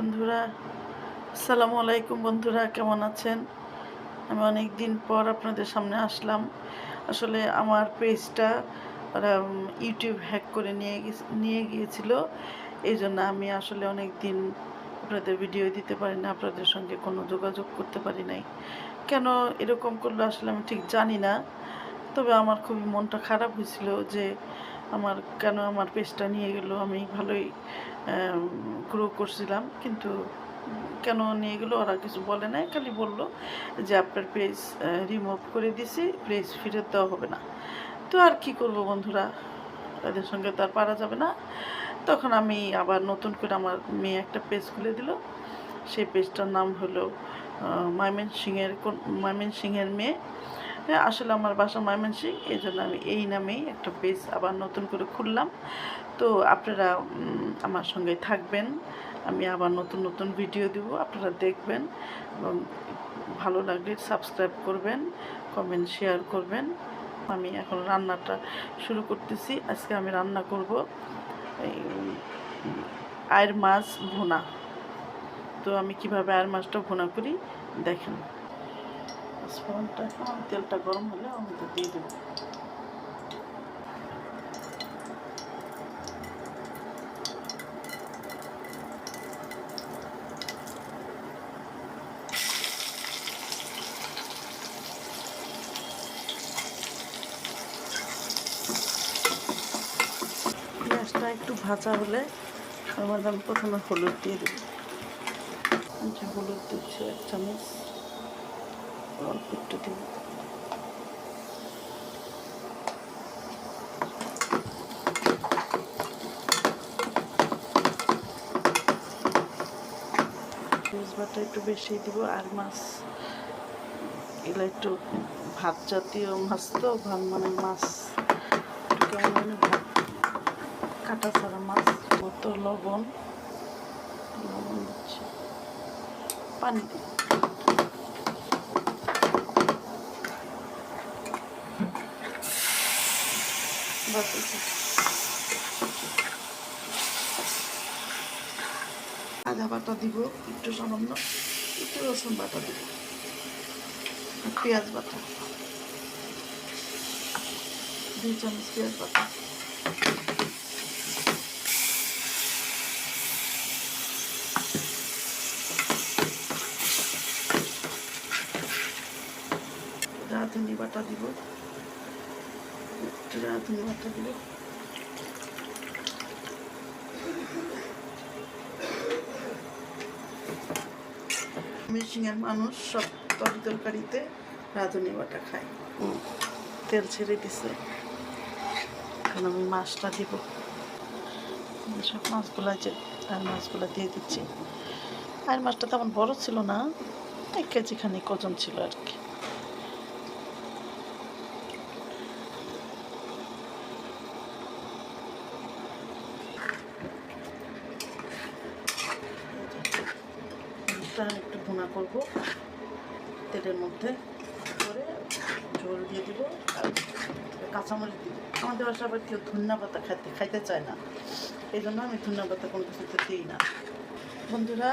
বন্ধুরা। আসসালামু আলাইকুম বন্ধুরা, কেমন আছেন? আমি অনেক দিন পর আপনাদের সামনে আসলাম। আসলে আমার পেজটা ইউটিউব হ্যাক করে নিয়ে নিয়ে গিয়েছিল। এই জন্য আমি আসলে অনেক দিন আপনাদের ভিডিও দিতে পারি না, আপনাদের সঙ্গে কোনো যোগাযোগ করতে পারি নাই। কেন এরকম করল আসলে আমি ঠিক জানি না। তবে আমার খুবই মনটা খারাপ হয়েছিল যে আমার কেন আমার পেজটা নিয়ে গেল? আমি ভালোই গ্রো করছিলাম। কিন্তু কেন নিয়ে গেলো? ওরা কিছু বলে নাই, খালি বলল যে আপনার পেজ রিমুভ করে দিছি, পেজ ফেরত দেওয়া হবে না। তো আর কি করব বন্ধুরা? তাদের সঙ্গে তো আর পারা যাবে না। তখন আমি আবার নতুন করে আমার মেয়ে একটা পেজ খুলে দিল। সেই পেজটার নাম হলো মাইমেন সিংয়ের মাইমেন সিংয়ের মেয়ে। হ্যাঁ আসলে আমার বাসা ময়মনসিং এই জন্য আমি এই নামেই একটা পেজ আবার নতুন করে খুললাম। তো আপনারা আমার সঙ্গে থাকবেন। আমি আবার নতুন নতুন ভিডিও দিব, আপনারা দেখবেন। এবং ভালো লাগলে সাবস্ক্রাইব করবেন, কমেন্ট, শেয়ার করবেন। আমি এখন রান্নাটা শুরু করতেছি। আজকে আমি রান্না করব আয়ের মাছ ভুনা। তো আমি কীভাবে আয়ের মাছটা ভুনা করি, দেখেন। পাঁচফোড়নটা তেলটা গরম হলে আমি তো দিয়ে দেবো। পেঁয়াজটা একটু ভাজা হলে আমার মধ্যে আমি প্রথমে হলুদ দিয়ে দেবো। যে হলুদ দিচ্ছি এক চামচ। অল্প একটু দিব বাটা একটু বেশি দিব, আর মাছ, এগুলো একটু ভাত জাতীয় মাছ তো, ভাত মানে মাছ। কেমন জানি ভাত, কাটা ছাড়া মাছ, মতো লবণ লবণ দিচ্ছি। পানি দিই। বাস এই যে। আদা বাটা দিব, একটু সামান্য, একটু রসুন বাটা দিব পেঁয়াজ বাটা। দুই চামচ পেঁয়াজ বাটা। রাঁধুনি বাটা দিব একটু রাঁধুনি বাটা দিব মিশিংয়ের মানুষ সব তরি তরকারিতে রাঁধুনি বাটা খায়। তেল ছেড়ে দিছে। এখন আমি মাছটা দিব। সব মাছগুলো যে আর মাছগুলো দিয়ে দিচ্ছি। আর মাছটা তেমন বড় ছিল না। এক কেজি খানিক ওজন ছিল আর কি। মাছটা একটু ভুনা করব। তেলের মধ্যে করে ঝোল দিয়ে দিব কাঁচামরিচ দিব। আমাদের বাসা আবার কেউ ধন্যা পাতা খাইতে খাইতে চায় না। এই জন্য আমি ধন্যা পাতা কোনো কিছুতে দিই না। বন্ধুরা,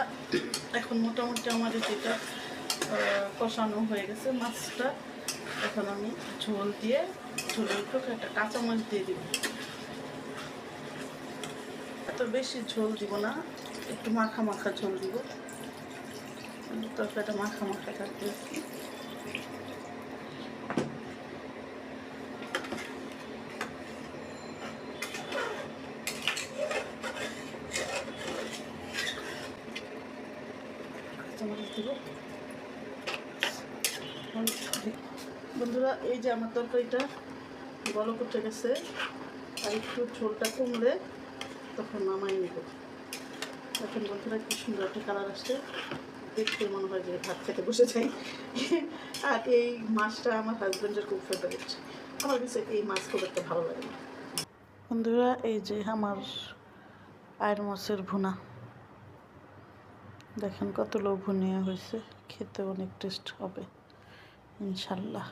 এখন মোটামুটি আমাদের যেটা কষানো হয়ে গেছে মাছটা, এখন আমি ঝোল দিয়ে, ঝোলের উপর একটা কাঁচামরিচ দিয়ে দিব। এত বেশি ঝোল দিব না, একটু মাখা মাখা ঝোল দিব। তরকারিটা মাখা মাখা থাকবে বন্ধুরা, এই যে আমার তরকারিটা বলো করতে গেছে, আর একটু ঝোলটা কমলে তখন নামাই নেব। এখন বন্ধুরা, কি সুন্দর একটা কালার আসছে। দেখতে মনে হয় যে ভাত খেতে বসে যাই। আর এই মাছটা আমার হাজব্যান্ডের খুব ফেভারিট আমার কাছে এই মাছ খুব একটা ভালো লাগে বন্ধুরা, এই যে আমার আয়ের মাছের ভুনা। দেখেন কত লোভনীয় হয়েছে। খেতে অনেক টেস্ট হবে, ইনশাল্লাহ।